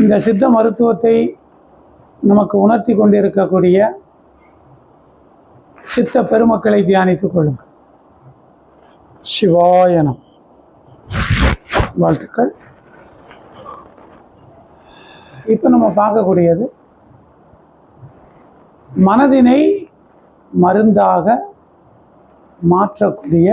இந்த சித்த மருத்துவத்தை நமக்கு உணர்த்தி கொண்டிருக்கக்கூடிய சித்த பெருமக்களை தியானித்துக் கொள்ளுங்கள். சிவாயனம் வாழ்த்துக்கள். இப்போ நம்ம பார்க்கக்கூடியது மனதினை மருந்தாக மாற்றக்கூடிய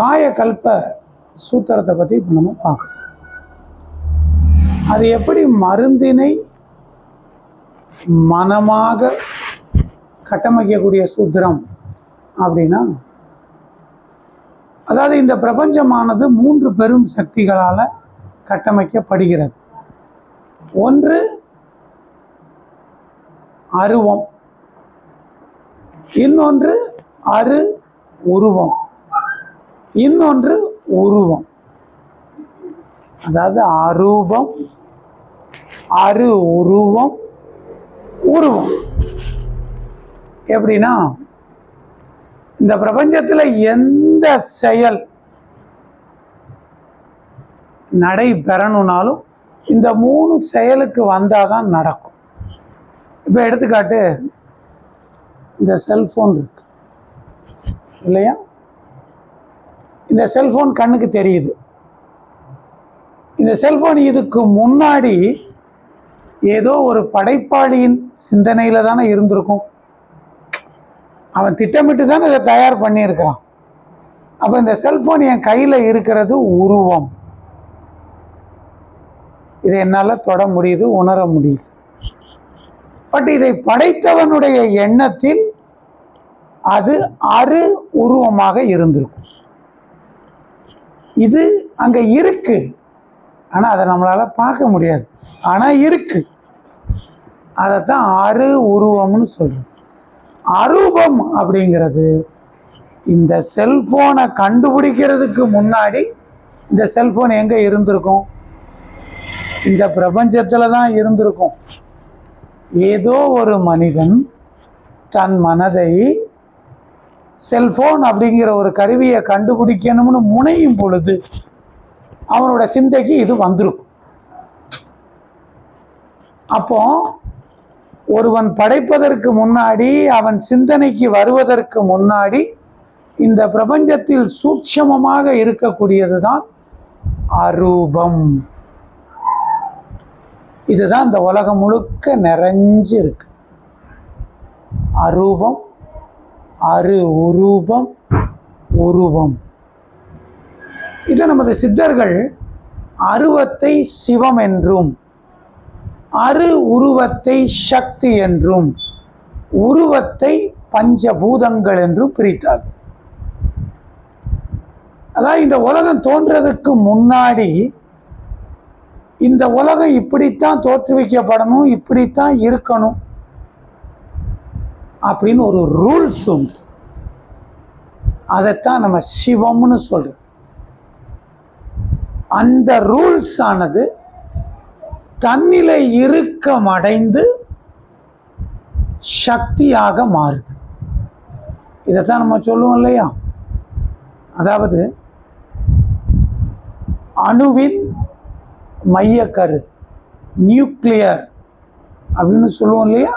காயகல்ப சூத்திரத்தை பற்றி இப்போ நம்ம பார்க்கணும். அது எப்படி மருந்தினை மனமாக கட்டமைக்கக்கூடிய சூத்திரம் அப்படின்னா அதாவது இந்த பிரபஞ்சமானது மூன்று பெரும் சக்திகளால் கட்டமைக்கப்படுகிறது. ஒன்று அருவம். இன்னொன்று அரு உருவம். இன்னொன்று உருவம். அதாவது அரூபம் அரு உருவம் உருவம். எப்படின்னா இந்த பிரபஞ்சத்தில் எந்த செயல் நடைபெறணும்னாலும் இந்த மூணு செயலுக்கு வந்தால் தான் நடக்கும். இப்போ எடுத்துக்காட்டு இந்த செல்ஃபோன் இருக்கு. இல்லையா? இந்த செல்ஃபோன் கண்ணுக்கு தெரியுது. இந்த செல்ஃபோன் இதுக்கு முன்னாடி ஏதோ ஒரு படைப்பாளியின் சிந்தனையில் தானே இருந்திருக்கும். அவன் திட்டமிட்டு தானே இதை தயார் பண்ணியிருக்கிறான். அப்போ இந்த செல்ஃபோன் என் கையில் இருக்கிறது உருவம். இதை என்னால் தொட முடியுது உணர முடியுது. பட் இதை படைத்தவனுடைய எண்ணத்தில் அது அரு உருவமாக இருந்திருக்கும். இது அங்கே இருக்குது ஆனால் அதை நம்மளால் பார்க்க முடியாது. ஆனால் இருக்கு. அதைத்தான் அரு உருவம்னு சொல்கிறோம் அரூபம் அப்படிங்கிறது இந்த செல்ஃபோனை கண்டுபிடிக்கிறதுக்கு முன்னாடி இந்த செல்ஃபோன் எங்கே இருந்திருக்கும்? இந்த பிரபஞ்சத்தில் தான் இருந்திருக்கும். ஏதோ ஒரு மனிதன் தன் மனதை செல்ஃபோன் அப்படிங்கிற ஒரு கருவியை கண்டுபிடிக்கணும்னு முனையும் பொழுது அவனோட சிந்தைக்கு இது வந்திருக்கும். அப்போ ஒருவன் படைப்பதற்கு முன்னாடி அவன் சிந்தனைக்கு வருவதற்கு முன்னாடி இந்த பிரபஞ்சத்தில் சூட்சமமாக இருக்கக்கூடியது தான் அரூபம். இதுதான் இந்த உலகம் முழுக்க நிறைஞ்சு இருக்கு. அரூபம் அரு உரூபம் உருவம். இது நமது சித்தர்கள் அருவத்தை சிவம் என்றும் அரு உருவத்தை சக்தி என்றும் உருவத்தை பஞ்சபூதங்கள் என்றும் பிரித்தார் அதாவது இந்த உலகம் தோன்றதுக்கு முன்னாடி இந்த உலகம் இப்படித்தான் தோற்றுவிக்கப்படணும் இப்படித்தான் இருக்கணும் அப்படின்னு ஒரு ரூல்ஸ் உண்டு. அதைத்தான் நம்ம சிவம்னு சொல்கிறோம் அந்த ரூல்ஸ் ஆனது தன்னிலை இறுக்கம் அடைந்து சக்தியாக மாறுது. இதைத்தான் நம்ம சொல்லுவோம் இல்லையா? அதாவது அணுவின் மையக்கரு நியூக்ளியர் அப்படின்னு சொல்லுவோம் இல்லையா?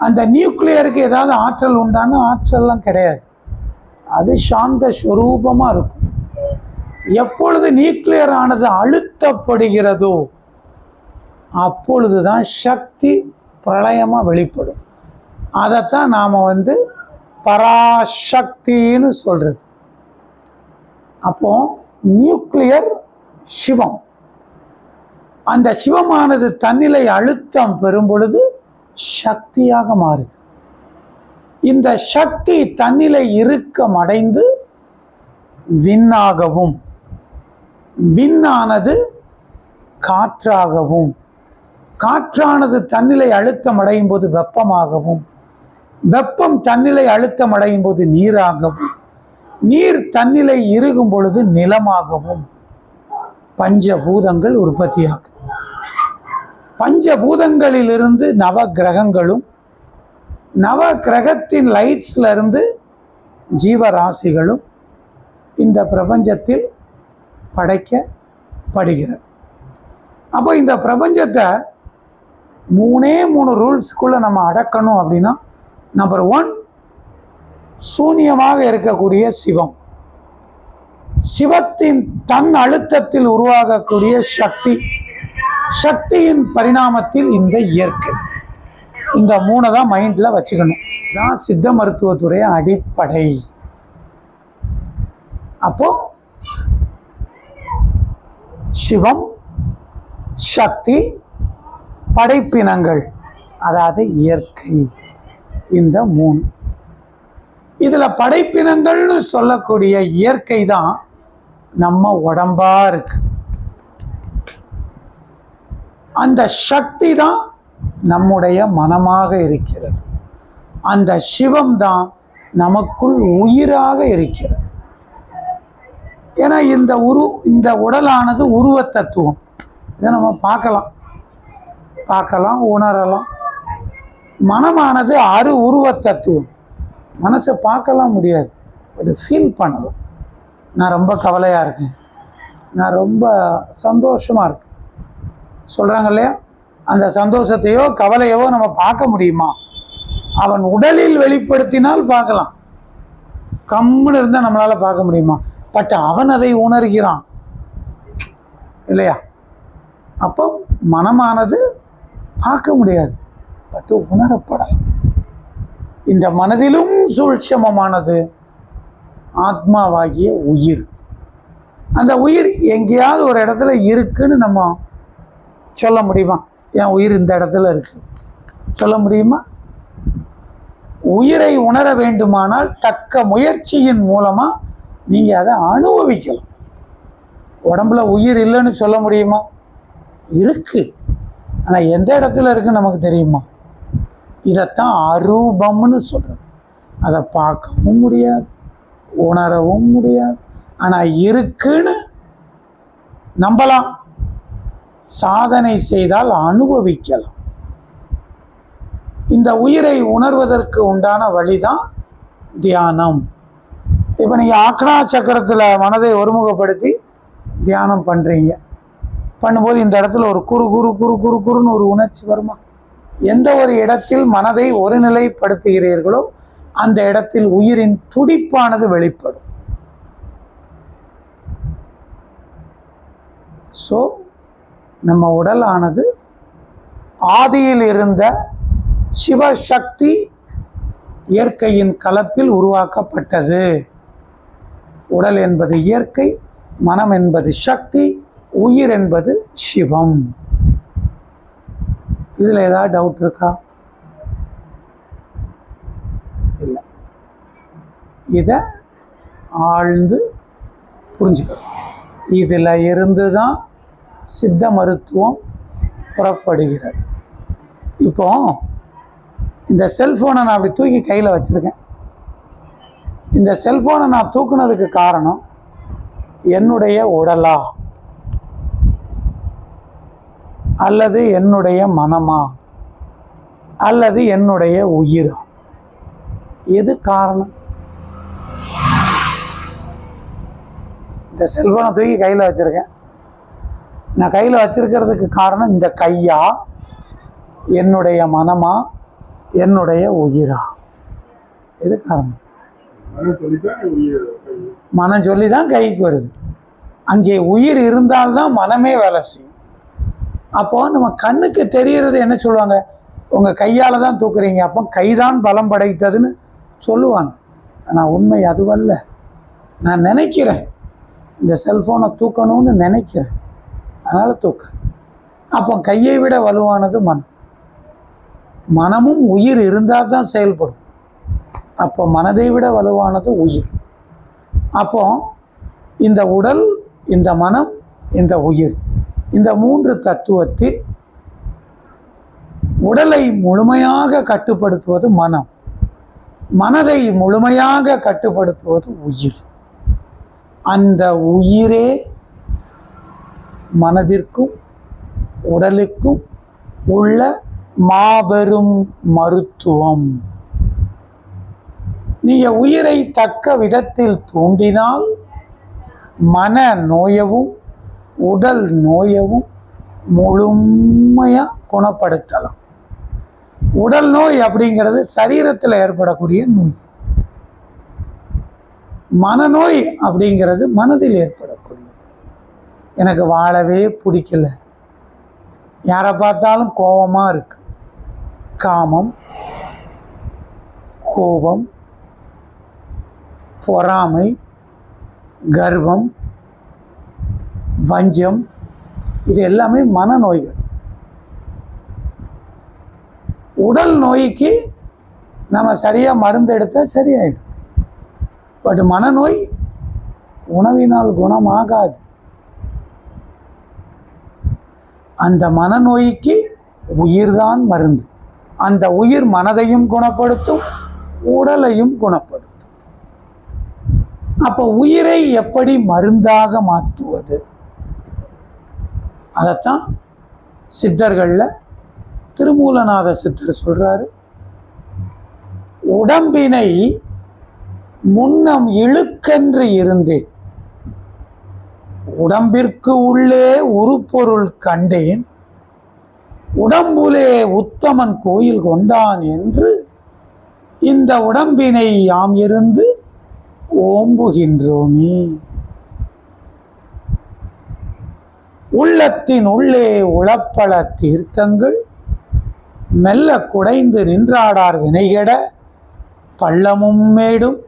அந்த நியூக்ளியருக்கு ஏதாவது ஆற்றல் உண்டான ஆற்றல்லாம் கிடையாது. அது சாந்த ஸ்வரூபமாக இருக்கும். எப்பொழுது நியூக்ளியர் ஆனது அழுத்தப்படுகிறதோ அப்பொழுது தான் சக்தி பிரளயமாக வெளிப்படும். அதைத்தான் நாம் வந்து பராசக்தின்னு சொல்கிறது அப்போ நியூக்ளியர் சிவம். அந்த சிவமானது தன்னிலை அழுத்தம் பெறும் பொழுது சக்தியாக மாறுது. இந்த சக்தி தன்னிலை இறுக்கம் அடைந்து விண்ணாகவும் விண்ணானது காற்றாகவும் காற்றானது தன்னிலை அழுத்தம் அடையும் போது வெப்பமாகவும் வெப்பம் தன்னிலை அழுத்தம் அடையும் போது நீராகவும் நீர் தன்னிலை இறுகும் பொழுது நிலமாகவும். பஞ்சபூதங்கள் உற்பத்தியாகுது. பஞ்சபூதங்களிலிருந்து நவ கிரகங்களும் நவ கிரகத்தின் லைட்ஸ்லேருந்து ஜீவராசிகளும் இந்த பிரபஞ்சத்தில் படைக்கப்படுகிறது. அப்போ இந்த பிரபஞ்சத்தை மூணே மூணு ரூல்ஸ்க்குள்ளே நம்ம அடக்கணும் அப்படின்னா நம்பர் ஒன் சூனியமாக இருக்கக்கூடிய சிவம். சிவத்தின் தன் அழுத்தத்தில் உருவாகக்கூடிய சக்தி சக்தியின் பரிணாமத்தில் இந்த இயற்கை. இந்த மூணை தான் மைண்டில் வச்சுக்கணும். தான் சித்த மருத்துவத்துடைய அடிப்படை. அப்போது சிவம் சக்தி படைப்பினங்கள். அதாவது இயற்கை. இந்த மூணு. இதில் படைப்பினங்கள்னு சொல்லக்கூடிய இயற்கை தான் நம்ம உடம்பா இருக்கு. அந்த சக்தி தான் நம்முடைய மனமாக இருக்கிறது. அந்த சிவம் தான் நமக்குள் உயிராக இருக்கிறது. ஏன்னா இந்த உரு இந்த உடலானது உருவ தத்துவம். இதை நம்ம பார்க்கலாம். பார்க்கலாம் உணரலாம். மனமானது அரு உருவ தத்துவம். மனசை பார்க்கலாம் முடியாது. பட் ஃபீல் பண்ணலாம் நான் ரொம்ப கவலையாக இருக்கேன். நான் ரொம்ப சந்தோஷமாக இருக்கேன். சொல்கிறாங்க இல்லையா? அந்த சந்தோஷத்தையோ கவலையவோ நம்ம பார்க்க முடியுமா? அவன் உடலில் வெளிப்படுத்தினால் பார்க்கலாம். கம்முன்னு இருந்தால் நம்மளால் பார்க்க முடியுமா? பட் அவன் அதை உணர்கிறான். இல்லையா? அப்போ மனமானது பார்க்க முடியாது. பட் உணரப்படலாம். இந்த மனதிலும் சூழ்ச்சமமானது ஆத்மாவாகிய உயிர். அந்த உயிர் எங்கேயாவது ஒரு இடத்துல இருக்குன்னு நம்ம சொல்ல முடியுமா? என் உயிர் இந்த இடத்துல இருக்கு. சொல்ல முடியுமா? உயிரை உணர வேண்டுமானால் தக்க முயற்சியின் மூலமாக நீங்கள் அதை அனுபவிக்கலாம். உடம்புல உயிர் இல்லைன்னு சொல்ல முடியுமா? இருக்கு. ஆனால் எந்த இடத்துல இருக்குன்னு நமக்கு தெரியுமா? இதைத்தான் அரூபம்னு சொல்கிறோம் அதை பார்க்கவும் முடியாது உணரவும் முடியாது. ஆனால் இருக்குன்னு நம்பலாம். சாதனை செய்தால் அனுபவிக்கலாம். இந்த உயிரை உணர்வதற்கு உண்டான வழிதான் தியானம். இப்போ நீங்கள் ஆக்னா சக்கரத்தில் மனதை ஒருமுகப்படுத்தி தியானம் பண்ணுறீங்க பண்ணும்போது இந்த இடத்துல ஒரு குறு குறு குறு குறு குறுன்னு ஒரு உணர்ச்சி வருமா? எந்த ஒரு இடத்தில் மனதை ஒருநிலைப்படுத்துகிறீர்களோ அந்த இடத்தில் உயிரின் துடிப்பானது வெளிப்படும். ஸோ நம்ம உடலானது ஆதியில் இருந்த சிவசக்தி இயற்கையின் கலப்பில் உருவாக்கப்பட்டது. உடல் என்பது இயற்கை மனம் என்பது சக்தி உயிர் என்பது சிவம். இதில் ஏதாவது டவுட் இருக்கா? இல்லை. இதை ஆழ்ந்து புரிஞ்சுக்கணும். இதில் இருந்து தான் சித்த மருத்துவம் புறப்படுகிறது. இப்போ இந்த செல்ஃபோனை நான் அப்படி தூக்கி கையில் வச்சுருக்கேன். இந்த செல்ஃபோனை நான் தூக்குனதுக்கு காரணம் என்னுடைய உடலா? அல்லது என்னுடைய மனமா? அல்லது என்னுடைய உயிரா? எது காரணம்? இந்த செல்ஃபோனை தூக்கி கையில் வச்சுருக்கேன். நான் கையில் வச்சுருக்கிறதுக்கு காரணம் இந்த கையா? என்னுடைய மனமா? என்னுடைய உயிரா? எது காரணம்? மனம் சொல்லி தான் கைக்கு வருது. அங்கே உயிர் இருந்தால்தான் மனமே வேலை செய்யும். அப்போ நம்ம கண்ணுக்கு தெரியறது என்ன சொல்லுவாங்க? உங்கள் கையால் தான் தூக்குறீங்க. அப்போ கைதான் பலம் படைத்ததுன்னு சொல்லுவாங்க. ஆனால் உண்மை அதுவல்ல. நான் நினைக்கிறேன். இந்த செல்ஃபோனை தூக்கணும்னு நினைக்கிறேன். அதனால் தூக்குறேன் அப்போ கையை விட வலுவானது மனம். மனமும் உயிர் இருந்தால் தான் செயல்படும். அப்போ மனதை விட வலுவானது உயிர். அப்போ இந்த உடல் இந்த மனம் இந்த உயிர். இந்த மூன்று தத்துவத்தில் உடலை முழுமையாக கட்டுப்படுத்துவது மனம். மனதை முழுமையாக கட்டுப்படுத்துவது உயிர். அந்த உயிரே மனதிற்கும் உடலுக்கும் உள்ள மாபெரும் மருத்துவம். நீங்க உயிரை தக்க விதத்தில் தூண்டினால் மன நோயவும் உடல் நோயவும் முழுமையாக குணப்படுத்தலாம். உடல் நோய் அப்படிங்கிறது சரீரத்தில் ஏற்படக்கூடிய நோய். மனநோய் அப்படிங்கிறது மனதில் ஏற்படக்கூடிய. எனக்கு வாழவே பிடிக்கல. யாரை பார்த்தாலும் கோபமாக இருக்கு. காமம் கோபம் பொறாமை கர்வம் வஞ்சம் இது எல்லாமே மனநோய்கள். உடல் நோய்க்கு நம்ம சரியாக மருந்து எடுத்தால் சரியாயிடும். பட் மனநோய் உணவினால் குணமாகாது. அந்த மனநோய்க்கு உயிர்தான் மருந்து. அந்த உயிர் மனதையும் குணப்படுத்தும் உடலையும் குணப்படும் அப்போ உயிரை எப்படி மருந்தாக மாற்றுவது? அதைத்தான் சித்தர்களில் திருமூலநாத சித்தர் சொல்கிறாரு உடம்பினை முன்னம் இழுக்கென்று இருந்தேன் உடம்பிற்கு உள்ளே உருப்பொருள் கண்டேன் உடம்புலே உத்தமன் கோயில் கொண்டான் என்று இந்த உடம்பினை யாம் இருந்து ஓம்புகின்றோமே உள்ளத்தின் உள்ளே உளப்பல தீர்த்தங்கள் மெல்ல குடைந்து நின்றாடார் வினைகெட பள்ளமும் மேடும்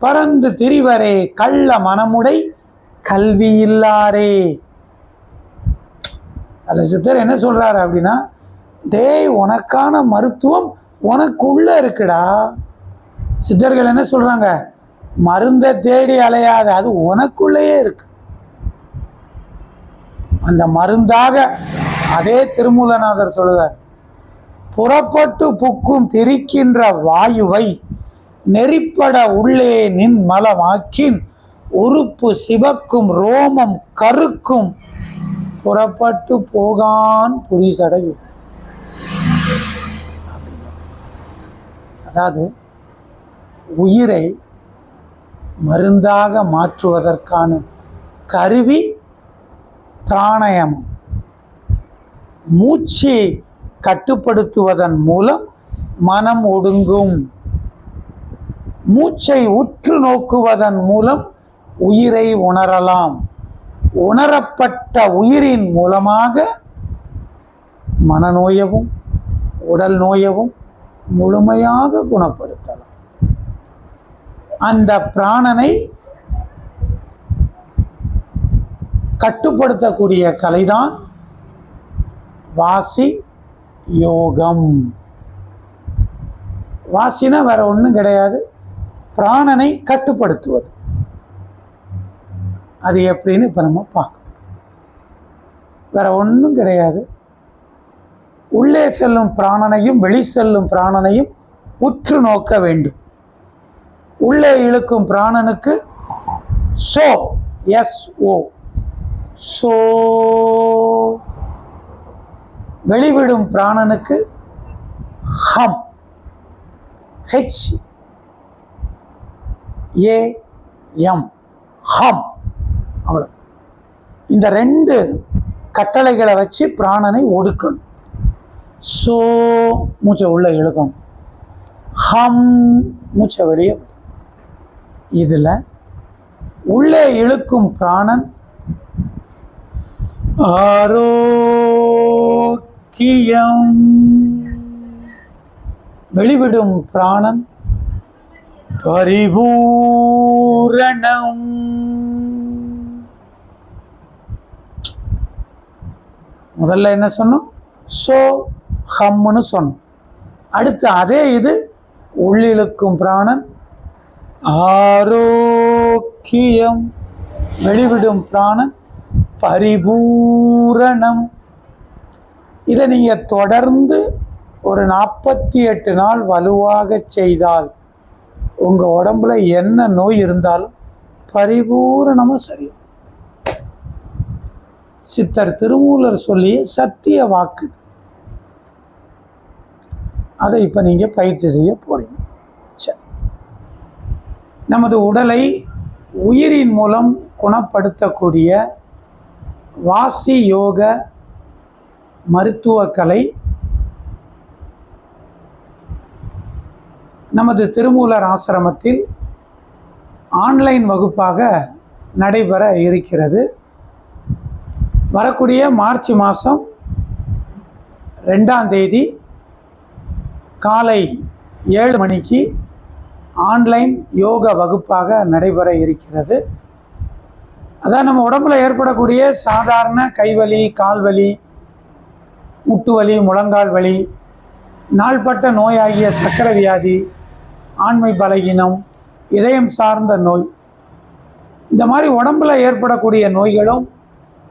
பறந்து திரிவரே கள்ள மனமுடை கல்வியில்லாரே அல்ல சித்தர் என்ன சொல்கிறாரு அப்படின்னா டேய் உனக்கான மருத்துவம் உனக்குள்ள இருக்குடா. சித்தர்கள் என்ன சொல்கிறாங்க மருந்தை தேடி அலையாத அது உனக்குள்ளேயே இருக்கு. அந்த மருந்தாக அதே திருமூலநாதர் சொல்லுவார் புறப்பட்டு புக்கும் திரிக்கின்ற வாயுவை நெறிப்பட உள்ளே நின் மலமாக்கின் உறுப்பு சிவக்கும் ரோமம் கருக்கும் புறப்பட்டு போகான் புரிசடையும். அதாவது உயிரை மருந்தாக மாற்றுவதற்கான கருவி பிராணயமம். மூச்சு கட்டுப்படுத்துவதன் மூலம் மனம் ஒடுங்கும். மூச்சை உற்று நோக்குவதன் மூலம் உயிரை உணரலாம். உணரப்பட்ட உயிரின் மூலமாக மனநோயவும் உடல் நோயவும் முழுமையாக குணப்படுத்தலாம். அந்த பிராணனை கட்டுப்படுத்தக்கூடிய கலைதான் வாசி யோகம். வாசினா வேற ஒன்றும் கிடையாது. பிராணனை கட்டுப்படுத்துவது. அது எப்படின்னு இப்போ நம்ம பார்க்கணும். வேற ஒன்றும் கிடையாது. உள்ளே செல்லும் பிராணனையும் வெளி செல்லும் பிராணனையும் உற்று நோக்க வேண்டும். உள்ளே இழுக்கும் பிராணனுக்கு சோ எஸ் ஓ சோ. வெளிவிடும் பிராணனுக்கு ஹம். ஹெச் ஏ எம் ஹம். அவ்வளோ இந்த ரெண்டு கட்டளைகளை வச்சு பிராணனை ஒடுக்கணும். சோ மூச்சை உள்ள இழுக்கணும். ஹம் மூச்சை வெளியே இதில் உள்ளே இழுக்கும் பிராணன் ஆரோக்கியம். வெளிவிடும் பிராணன் பரிபூரணம். முதல்ல என்ன சொன்னோம்? சோ ஹம்னு சொன்னோம். அடுத்து அதே இது உள்ளிழுக்கும் பிராணன் ஆரோக்கியம். வெளிவிடும் பிராணன் பரிபூரணம். இதை நீங்கள் தொடர்ந்து ஒரு நாற்பத்தி எட்டு நாள் வலுவாக செய்தால் உங்கள் உடம்புல என்ன நோய் இருந்தாலும் பரிபூரணமாக சரியும். சித்தர் திருமூலர் சொல்லிய சத்திய வாக்கு. அதை இப்போ நீங்கள் பயிற்சி செய்ய போறீங்க. நமது உடலை உயிரின் மூலம் குணப்படுத்தக்கூடிய வாசி யோக மருத்துவக்கலை நமது திருமூலர் ஆசிரமத்தில் ஆன்லைன் வகுப்பாக நடைபெற இருக்கிறது. வரக்கூடிய மார்ச் மாதம் ரெண்டாம் தேதி காலை ஏழு மணிக்கு ஆன்லைன் யோக வகுப்பாக நடைபெற இருக்கிறது. அதான் நம்ம உடம்புல ஏற்படக்கூடிய சாதாரண கைவலி கால்வலி முட்டு வலி முழங்கால் வலி நாள்பட்ட நோயாகிய சக்கர வியாதி ஆண்மை பலகீனம் இதயம் சார்ந்த நோய். இந்த மாதிரி உடம்புல ஏற்படக்கூடிய நோய்களும்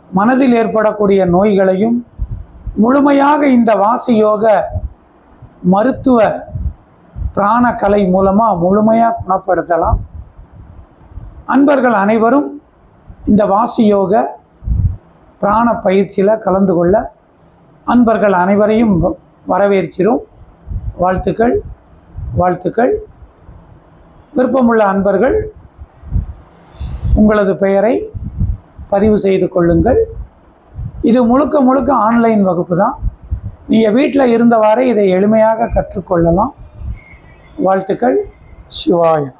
மனதில் ஏற்படக்கூடிய நோய்களையும் முழுமையாக இந்த வாசி யோக மருத்துவ பிராணக்கலை மூலமாக முழுமையாக குணப்படுத்தலாம். அன்பர்கள் அனைவரும் இந்த வாசி யோக பிராண பயிற்சியில் கலந்து கொள்ள அன்பர்கள் அனைவரையும் வ- வரவேற்கிறோம். வாழ்த்துக்கள் வாழ்த்துக்கள். விருப்பமுள்ள அன்பர்கள் உங்களது பெயரை பதிவு செய்து கொள்ளுங்கள். இது முழுக்க முழுக்க ஆன்லைன் வகுப்பு தான். நீங்கள் வீட்டில் இருந்தவாறே இதை எளிமையாக கற்றுக்கொள்ளலாம். வாழ்த்துக்கள். சிவாயம்